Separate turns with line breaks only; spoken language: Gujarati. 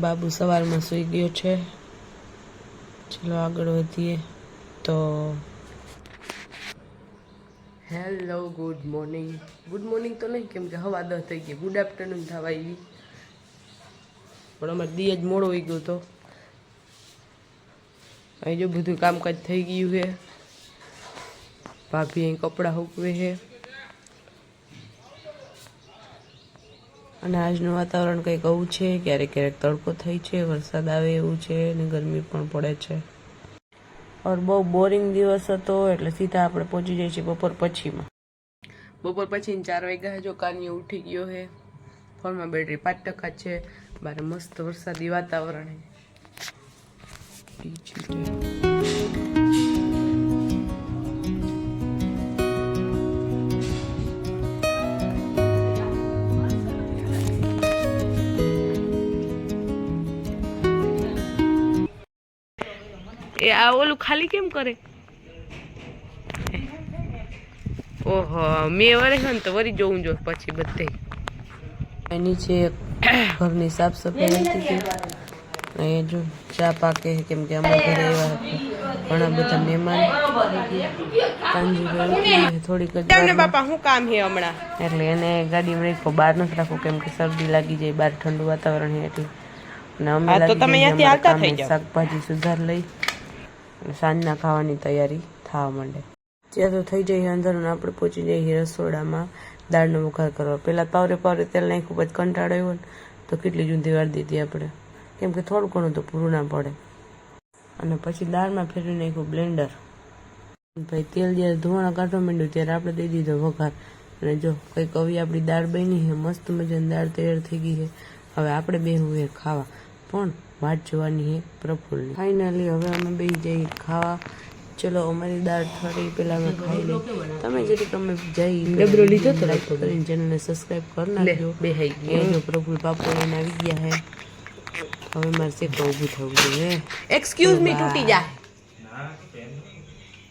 બાબુ સવારમાં સૂઈ ગયો છે. ચલો આગળ વધીએ. તો hello, good morning. Good morning તો નહીં, કેમ કે હવા દસ થઈ ગઈ. ગુડ આફ્ટરનૂન થવા આવી પણ અમારે દી જ મોડો હોઈ ગયો તો. અહીં જો બધું કામકાજ થઈ ગયું છે. ભાભી અહીં કપડાં હૂકવે છે. અને આજનું વાતાવરણ કંઈક આવું છે? ક્યારેક ક્યારેક તડકો થઈ છે, વરસાદ આવે એવું છે અને ગરમી પણ પડે છે. ઓર બહુ બોરિંગ દિવસ હતો, એટલે સીધા આપણે પહોંચી જઈએ છીએ બપોર પછીમાં. બપોર પછી ચાર વાગ્યા જો કાનની ઉઠી ગયો છે ફોનમાં બેટરી પાંચ ટકા છે. બારે મસ્ત વરસાદી વાતાવરણ એ આ ઓલું ખાલી કેમ કરે? ઓહો મેં વરે છે ને તો વરી જોઉં જો પછી બધે. નીચે ઘરની સાફ સફાઈ હતી અહીંયા જો ચા પાકે છે કેમ કે અમારા ઘરે એવા ઘણા બધા મહેમાન. છે થોડીક જ
બાપા હું કામ છે હમણાં?
એટલે એને ગાડીમાં રાખો બહાર નથી રાખો કેમ કે શરદી લાગી જાય બહાર ઠંડુ વાતાવરણ છે એટલે. અને અમે
હા.
શાકભાજી સુધાર લઈ. સાંજના ખાવાની તૈયારી થવા માંડે. ત્યાં તો થઈ જાય અંધારું આપણે પહોંચી જઈએ રસોડામાં. દાળનો વઘાર કરવા. પહેલાં પાવરે પાવરે તેલ નાખ્યું, પછી કંટાળો આવ્યો ને તો કેટલી જુદી વાળી દીધી આપણે. કેમ કે થોડું ઘણું તો પૂરું ના પડે. અને પછી દાળમાં ફેરવી નાખ્યું બ્લેન્ડર. ભાઈ તેલ જ્યારે ધોવાણા કાઢવા માંડ્યું ત્યારે આપણે દઈ દીધો વઘાર. અને જો કંઈક આવી આપણી દાળ બની છે, મસ્ત મજાની દાળ તૈયાર થઈ ગઈ છે. હવે આપણે બે એ ખાવા. પણ વાટ જોવાની છે પ્રફુલ્લની ફાઇનલી હવે અમે બે જઈ ખાવા. ચલો અમારી દાળ ઠરી પેલા અમે ખાઈ લઈ તમે જરીક તમે જઈ ડબરો લીધો તો લાઈક કરીને ચેનલને સબસ્ક્રાઇબ કરી નાખજો. બે હાઈ જો પ્રફુલ બાપુ લઈને આવી ગયા હે. હવે મારે શેકવા ઊભું થવું જોઈએ
એક્સક્યુઝ મી તૂટી જા.